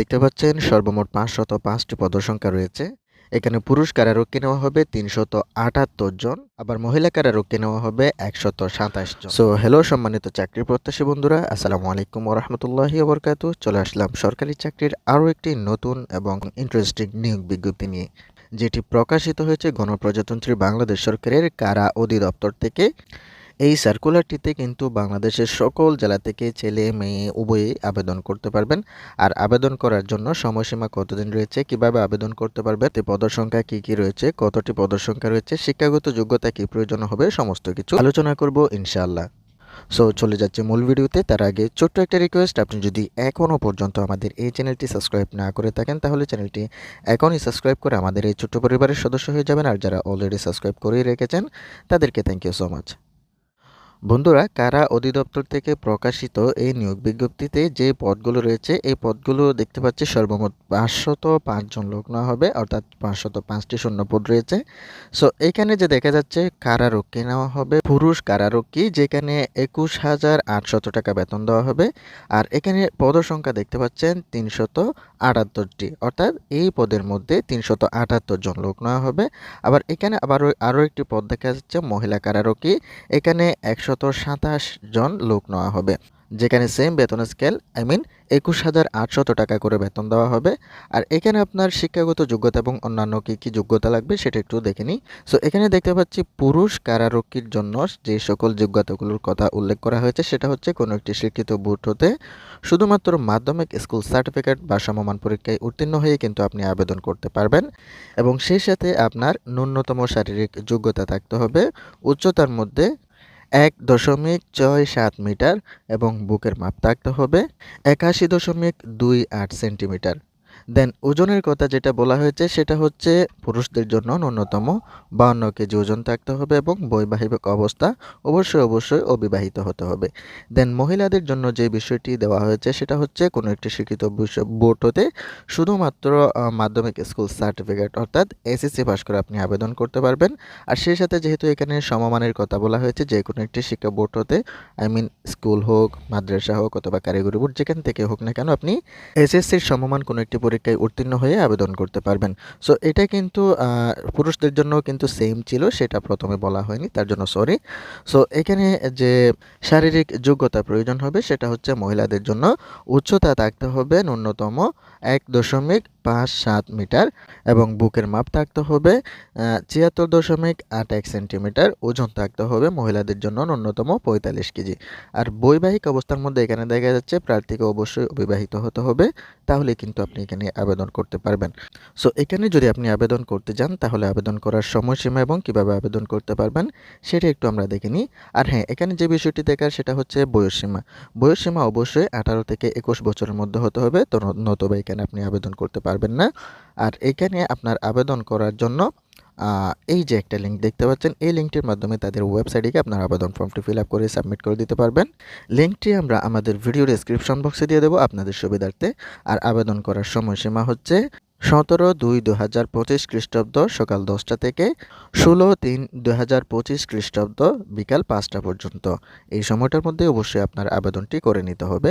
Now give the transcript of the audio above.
দেখতে পাচ্ছেন, সর্বমোট পাঁচশত পাঁচটি পদসংখ্যা রয়েছে। এখানে পুরুষ কারারক্ষী নেওয়া হবে তিনশত আটাত্তর জন, আবার মহিলা কারারক্ষী নেওয়া হবে একশত সাতাশ জন। সো হ্যালো সম্মানিত চাকরি প্রত্যাশী বন্ধুরা, আসসালামু আলাইকুম ওরহমতুল্লাহি ওবরকাতু। চলে আসলাম সরকারি চাকরির আরও একটি নতুন এবং ইন্টারেস্টিং নিয়োগ বিজ্ঞপ্তি নিয়ে, যেটি প্রকাশিত হয়েছে গণপ্রজাতন্ত্রী বাংলাদেশ সরকারের কারা অধিদপ্তর থেকে। এই সার্কুলারটিতে কিন্তু বাংলাদেশের সকল জেলা থেকে ছেলে, মেয়ে উভয়ই আবেদন করতে পারবেন। আর আবেদন করার জন্য সময়সীমা কতদিন রয়েছে, কীভাবে আবেদন করতে পারবে, তে পদের সংখ্যা কী কী রয়েছে, কতটি পদের সংখ্যা রয়েছে, শিক্ষাগত যোগ্যতা কী প্রয়োজন হবে, সমস্ত কিছু আলোচনা করব ইনশাআল্লাহ। সো চলে যাচ্ছে মূল ভিডিওতে। তার আগে ছোট্ট একটা রিকোয়েস্ট আপনি যদি এখনও পর্যন্ত আমাদের এই চ্যানেলটি সাবস্ক্রাইব না করে থাকেন, তাহলে চ্যানেলটি এখনই সাবস্ক্রাইব করে আমাদের এই ছোট্ট পরিবারের সদস্য হয়ে যাবেন। আর যারা অলরেডি সাবস্ক্রাইব করেই রেখেছেন, তাদেরকে থ্যাংক ইউ সো মাচ বন্ধুরা, কারা অধিদপ্তর থেকে প্রকাশিত এই নিয়োগ বিজ্ঞপ্তিতে যে পদগুলো রয়েছে, এই পদগুলো দেখতে পাচ্ছি সর্বমোট পাঁচশত পাঁচজন লোক নেওয়া হবে, অর্থাৎ পাঁচশত পাঁচটি শূন্যপদ রয়েছে। সো এখানে যে দেখা যাচ্ছে কারারক্ষী নেওয়া হবে? পুরুষ কারারক্ষী যেখানে একুশ হাজার আটশত টাকা বেতন দেওয়া হবে। আর এখানে পদসংখ্যা দেখতে পাচ্ছেন তিনশত আটাত্তরটি। অর্থাৎ এই পদের মধ্যে তিনশত আটাত্তর জন লোক নেওয়া হবে। আবার এখানে আবার আরও একটি পদ দেখা যাচ্ছে, মহিলা কারারকি এখানে একশত সাতাশ জন লোক নেওয়া হবে। যেখানে সেম বেতন স্কেল আই মিন একুশ হাজার আটশত টাকা করে বেতন দেওয়া হবে। আর এখানে আপনার শিক্ষাগত যোগ্যতা এবং অন্যান্য কী কী যোগ্যতা লাগবে সেটা একটু দেখে নিই। সো এখানে দেখতে পাচ্ছি পুরুষ কারারক্ষীর জন্য যে সকল যোগ্যতাগুলোর কথা উল্লেখ করা হয়েছে সেটা হচ্ছে কোনো একটি শিক্ষিত বুট হতে শুধুমাত্র মাধ্যমিক স্কুল সার্টিফিকেট বা সমমান পরীক্ষায় উত্তীর্ণ হয়ে কিন্তু আপনি আবেদন করতে পারবেন। এবং সেই সাথে আপনার ন্যূনতম শারীরিক যোগ্যতা থাকতে হবে। উচ্চতার মধ্যে এক দশমিক ছয় সাত মিটার এবং বুকের মাপ থাকতে হবে একাশি দশমিক দুই আট সেন্টিমিটার। দেন ওজনের কথা যেটা বলা হয়েছে সেটা হচ্ছে পুরুষদের জন্য ন্যূনতম বাউন্ন কেজি ওজন থাকতে হবে এবং বৈবাহিক অবস্থা অবশ্যই অবশ্যই অবিবাহিত হতে হবে। দেন মহিলাদের জন্য যে বিষয়টি দেওয়া হয়েছে সেটা হচ্ছে কোনো একটি শিক্ষিত বোর্ড হতে শুধুমাত্র মাধ্যমিক স্কুল সার্টিফিকেট অর্থাৎ এসএসসি পাস করে আপনি আবেদন করতে পারবেন। আর সেই সাথে যেহেতু এখানে সমমানের কথা বলা হয়েছে যে কোনো একটি শিক্ষা বোর্ড হতে আই মিন স্কুল হোক, মাদ্রাসা হোক অথবা কারিগরি বোর্ড যেখান থেকে হোক না কেন আপনি এসএসসির সমমান কোনো একটি পরীক্ষায় উত্তীর্ণ হয়ে আবেদন করতে পারবেন। সো এটা কিন্তু পুরুষদের জন্য কিন্তু সেম ছিল, সেটা প্রথমে বলা হয়নি, তার জন্য সরি সো এখানে যে শারীরিক যোগ্যতা প্রয়োজন হবে, সেটা হচ্ছে মহিলাদের জন্য। উচ্চতা থাকতে হবে ন্যূনতম এক দশমিক পাঁচ সাত মিটার এবং বুকের মাপ থাকতে হবে ছিয়াত্তর দশমিক আট এক সেন্টিমিটার। ওজন থাকতে হবে মহিলাদের জন্য ন্যূনতম পঁয়তাল্লিশ কেজি। আর বৈবাহিক অবস্থার মধ্যে এখানে দেখা যাচ্ছে প্রার্থীকে অবশ্যই অবিবাহিত হতে হবে, তাহলে কিন্তু আপনি এখানে আবেদন করতে পারবেন। সো এখানে যদি আপনি আবেদন করতে যান, তাহলে আবেদন করার সময়সীমা এবং কীভাবে আবেদন করতে পারবেন সেটা একটু আমরা দেখে নিই। আর হ্যাঁ এখানে যে বিষয়টি দেখার সেটা হচ্ছে বয়সসীমা। বয়সসীমা অবশ্যই আঠারো থেকে একুশ বছরের মধ্যে হতে হবে, তো নতবা এখানে আপনি আবেদন করতে পারবেন। না। আর এখানে আপনার আবেদন করার জন্য এই যে একটা লিঙ্ক দেখতে পাচ্ছেন, এই লিঙ্কটির মাধ্যমে তাদের ওয়েবসাইটে গিয়ে আপনার আবেদন ফর্মটি ফিল করে সাবমিট করে দিতে পারবেন। লিঙ্কটি আমরা আমাদের ভিডিও ডিসক্রিপশন বক্সে দিয়ে দেবো আপনাদের সুবিধার্থে। আর আবেদন করার সময়সীমা হচ্ছে সতেরো দুই দু হাজার পঁচিশ খ্রিস্টাব্দ সকাল দশটা থেকে ষোলো তিন দু হাজার পঁচিশ খ্রিস্টাব্দ বিকাল পাঁচটা পর্যন্ত। এই সময়টার মধ্যে অবশ্যই আপনার আবেদনটি করে নিতে হবে।